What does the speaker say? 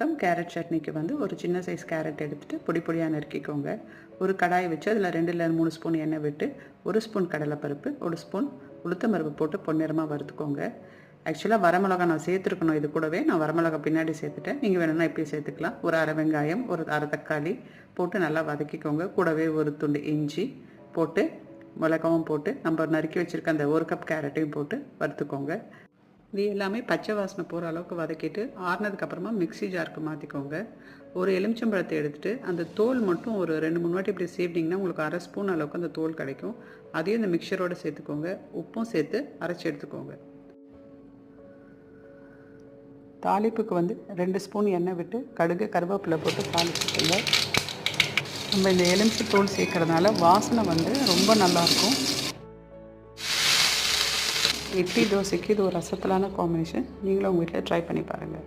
Come carrot சட்னிக்கு வந்து ஒரு சின்ன சைஸ் கேரட் எடுத்துகிட்டு பொடி பொடியாக நறுக்கிக்கோங்க. ஒரு கடாயை வச்சு அதில் ரெண்டுல மூணு ஸ்பூன் எண்ணெய் விட்டு ஒரு ஸ்பூன் கடலைப்பருப்பு ஒரு ஸ்பூன் உளுத்தம்பருப்பு போட்டு பொன்னிறமாக வறுத்துக்கோங்க. ஆக்சுவலாக வரமிளகா நான் சேர்த்துருக்கணும். இது கூடவே நான் வரமிளகா பின்னாடி சேர்த்துட்டேன். நீங்கள் வேணும்னா இப்படி சேர்த்துக்கலாம். ஒரு அரை வெங்காயம் ஒரு அரை தக்காளி போட்டு நல்லா வதக்கிக்கோங்க. கூடவே ஒரு துண்டு இஞ்சி போட்டு மிளகாவும் போட்டு நம்ம நறுக்கி வச்சுருக்க அந்த ஒரு கப் கேரட்டையும் போட்டு வறுத்துக்கோங்க. இது எல்லாமே பச்சை வாசனை போகிற அளவுக்கு வதக்கிட்டு ஆறுனதுக்கப்புறமா மிக்ஸி ஜாருக்கு மாற்றிக்கோங்க ஒரு எலுமிச்சம்பழத்தை எடுத்துகிட்டு அந்த தோல் மட்டும் ஒரு ரெண்டு மூணு வாட்டி இப்படி சேவிட்டிங்கன்னா உங்களுக்கு அரை ஸ்பூன் அளவுக்கு அந்த தோல் கிடைக்கும். அதையும் இந்த மிக்சரோடு சேர்த்துக்கோங்க. உப்பும் சேர்த்து அரைச்சி எடுத்துக்கோங்க. தாளிப்புக்கு வந்து ரெண்டு ஸ்பூன் எண்ணெய் விட்டு கடுகு கருவேப்பிலை போட்டு தாளிச்சுக்கோங்க. நம்ம இந்த எலுமிச்சை தோல் சேர்க்கறதுனால வாசனை வந்து ரொம்ப நல்லாயிருக்கும் இட்லி தோசைக்கு இது ஒரு ரசத்தலான காம்பினேஷன் நீங்களும் உங்கள் வீட்டில் ட்ரை பண்ணி பாருங்கள்